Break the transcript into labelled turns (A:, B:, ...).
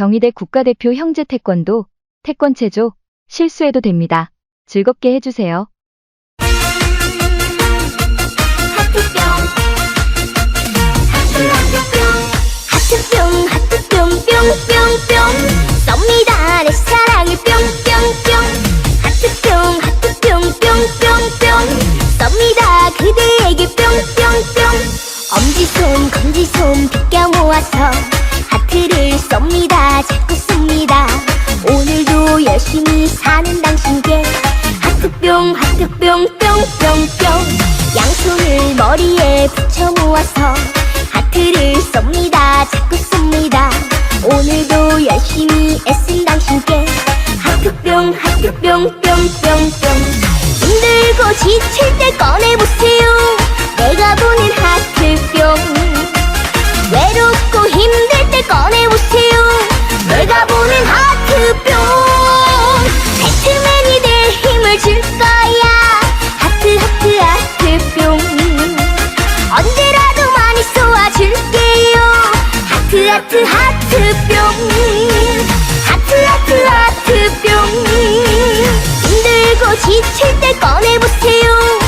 A: 경희대 국가대표 형제 태권도, 태권체조, 실수해도 됩니다. 즐겁게 해주세요.
B: 엄지손 검지손 비껴 모아서 하트를 열심히 사는 당신께 하트뿅 하트뿅 뿅뿅뿅. 양손을 머리에 붙여 모아서 하트를 쏩니다. 자꾸 쏩니다. 오늘도 열심히 애쓴 당신께 하트뿅 하트뿅 뿅뿅뿅. 힘들고 지칠 때 꺼내보세요 하트 하트 하트 뿅 하트 하트 하트 뿅 힘들고 지칠 때 꺼내보세요